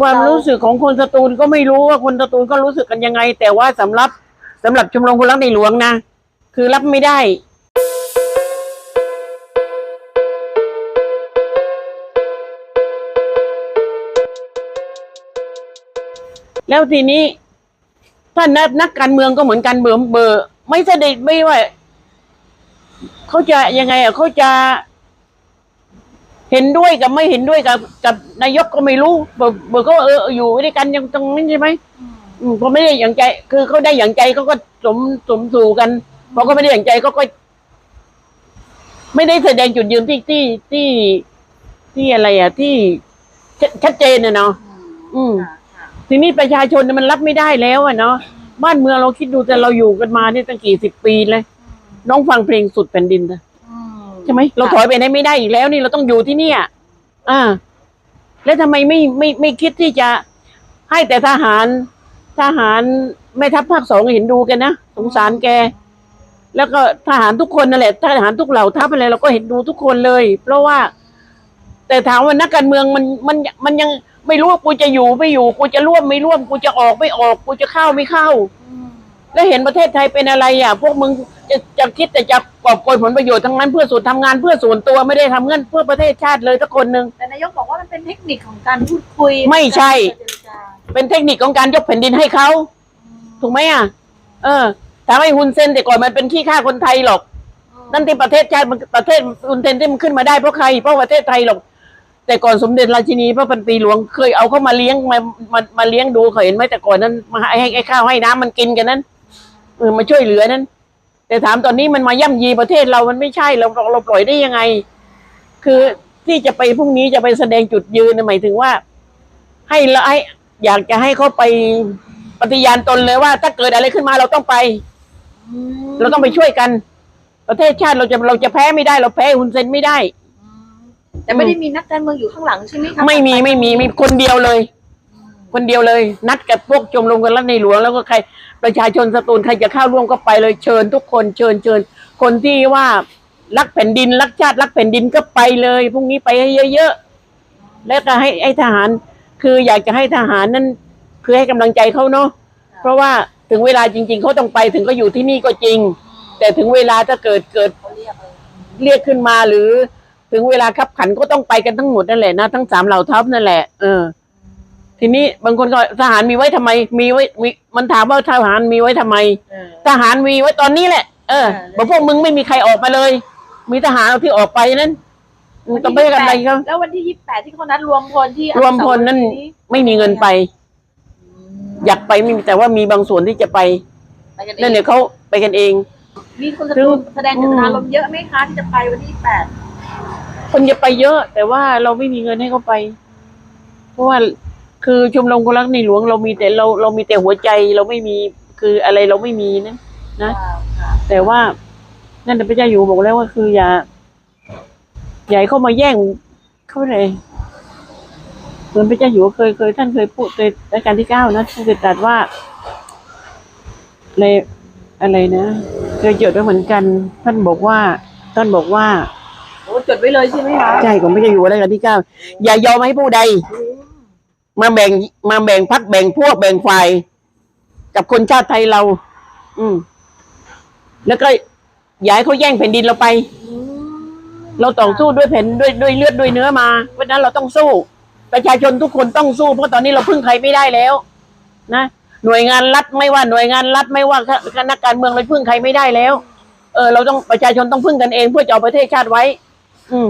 ความรู้สึกของคนสตูลก็ไม่รู้ว่าคนสตูลก็รู้สึกกันยังไง แต่ว่าสำหรับสำหรับชมรมคนรักในหลวงนะ คือรับไม่ได้ แล้วทีนี้ถ้านนักการเมืองก็เหมือนกันเบอร์เบอร์ไม่แสดงไม่ว่าเขาจะยังไงอะเขาจะ เห็นด้วยกับไม่เห็นด้วยกับกับนายกก็ไม่รู้เบอร์เบอร์ก็เอออยู่ด้วยกันยังตรงนี้ใช่ไหมอืมพอไม่ได้อย่างใจ คือเขาได้อย่างใจเขาก็สมสมสู่กันพอเขาไม่ได้อย่างใจเขาก็ ไม่ได้แสดงจุดยืนที่ที่ที่ที่อะไรอะที่ชัดชัดเจนนะเนาะอืมทีนี้ประชาชนน่ะมันรับไม่ได้แล้วอะเนาะบ้านเมืองเราคิดดูแต่เราอยู่กันมาเนี่ยตั้งกี่สิบปีเลย น้องฟังเพลงสุดแผ่นดินนะใช่ไหมเราถอยไปไหนไม่ได้อีกแล้วนี่เราต้องอยู่ที่เนี่ย อ่า แล้วทำไมไม่ไม่ไม่คิดที่จะให้แต่ทหารทหารแม่ทัพภาคสองเห็นดูกันนะสงสารแก แล้วก็ทหารทุกคนนั่นแหละทหารทุกเหล่าทัพอะไรเราก็เห็นดูทุกคนเลย เพราะว่า แต่ถามว่านักการเมืองมันมันมันยังไม่รู้ว่ากูจะอยู่ไม่อยู่กูจะร่วมไม่ร่วมกูจะออกไม่ออกกูจะเข้าไม่เข้า แล้วเห็นประเทศไทยเป็นอะไรอะพวกมึงจะจะคิดแต่จะกอบโกยผลประโยชน์ทั้งนั้นเพื่อส่วนทำงานเพื่อส่วนตัวไม่ได้ทำเงินเพื่อประเทศชาติเลยสักคนหนึ่ง แต่นายกบอกว่ามันเป็นเทคนิคของการพูดคุยไม่ใช่เจรจาเป็นเทคนิคของการยกแผ่นดินให้เขา ถูกไหมอะ เออถามไอ้ฮุนเซนแต่ก่อนมันเป็นขี้ข้าคนไทยหรอก นั่นที่ประเทศชาติมันประเทศฮุนเซนที่มันขึ้นมาได้เพราะใครเพราะประเทศไทยหรอก แต่ก่อนสมเด็จราชินีพระพันปีหลวงเคยเอาเข้ามาเลี้ยงมามามาเลี้ยงดูเคยเห็นไหมแต่ก่อนนั้นมาให้ให้ข้าวให้น้ำมันกินกันนั้นเออ มาช่วยเหลือนั้น แต่ถามตอนนี้มันมาย่ำยีประเทศเรามันไม่ใช่เราเราเราปล่อยได้ยังไง คือที่จะไปพรุ่งนี้จะไปแสดงจุดยืนน่ะหมายถึงว่า ให้ละให้อยากจะให้เขาไปปฏิญาณตนเลยว่า ถ้าเกิดอะไรขึ้นมาเราต้องไป เราต้องไปช่วยกัน ประเทศชาติเราจะเราจะแพ้ไม่ได้ เราแพ้ฮุนเซนไม่ได้ แต่ไม่ได้มีนักการเมืองอยู่ข้างหลังใช่ไหมคะไม่มีไม่มีมีคนเดียวเลย คนเดียวเลย นัดกับพวกชมรมกันรัฐในหลวงแล้วก็ใคร ประชาชนสตูลใครจะเข้าร่วมก็ไปเลยเชิญทุกคนเชิญเชิญ คนที่ว่ารักแผ่นดินรักชาติรักแผ่นดินก็ไปเลยพรุ่งนี้ไปให้เยอะๆแล้วก็ให้ไอ้ทหาร คืออยากจะให้ทหารนั้นคือให้กำลังใจเขาเนาะเพราะว่าถึงเวลาจริง ๆเขาต้องไปถึงก็อยู่ที่นี่ก็จริง แต่ถึงเวลาถ้าเกิดเกิดเรียกขึ้นมาหรือ ถึงเวลาขับขันก็ต้องไปกันทั้งหมดนั่นแหละนะทั้งสามเหล่าทัพนั่นแหละเออ ทีนี้บางคนก็ทหารมีไว้ทำไม มีไว้มีมันถามว่าทหารมีไว้ทำไมเออทหารมีไว้ตอนนี้แหละเออเออบอกพวกมึงไม่มีใครออกมาเลย มีทหารที่ออกไปนั้นมึงต้องไปกันอะไรเขาแล้ววันที่ยี่สิบแปดที่เขานัดรวมพลที่รวมพลนั้นไม่มีเงินไป อยากไปไม่มีแต่ว่ามีบางส่วนที่จะไปไปกันเอนั่นงเนี่ยเขาไปกันเอง มีคนสตูลแสดงเจตนารมณ์เยอะไหมคะที่จะไปวันที่ยี่สิบแปดคนจะไปเยอะ แต่ว่าเราไม่มีเงินให้เขาไป เพราะว่า คือชมรมคนรักในหลวงเรามีแต่เราเรามีแต่หัวใจเราไม่มีคืออะไรเราไม่มีนะนะ แต่ว่านั่นแต่พระเจ้าอยู่บอกแล้วว่าคืออย่าอย่าให้เข้ามาแย่งเข้าเลยเหมือนพระเจ้าอยู่เคยเคยท่านเคยพูดในรายการที่เก้านะท่านเคยตรัสว่าในอะไรนะเคยจดไว้เหมือนกัน ท่านบอกว่า ท่านบอกว่าโอ้จดไว้เลยใช่ไหมคะใช่ของพระเจ้าอยู่หัวรายการที่เก้าอย่ายอมให้ผู้ใด มาแบ่งมาแบ่งพักแบ่งพวกแบ่งฝ่ายกับคนชาติไทยเรา อืม แล้วก็ย่าให้เขาแย่งแผ่นดินเราไป เราต่อสู้ด้วยแผ่นด้วยด้วยเลือดด้วยเนื้อมา เพราะฉะนั้นเราต้องสู้ ประชาชนทุกคนต้องสู้เพราะตอนนี้เราพึ่งใครไม่ได้แล้ว นะหน่วยงานรัฐไม่ว่าหน่วยงานรัฐไม่ว่าคณะการเมืองเราพึ่งใครไม่ได้แล้ว เออ เราต้องประชาชนต้องพึ่งกันเองเพื่อจะเอาประเทศชาติไว้ อืม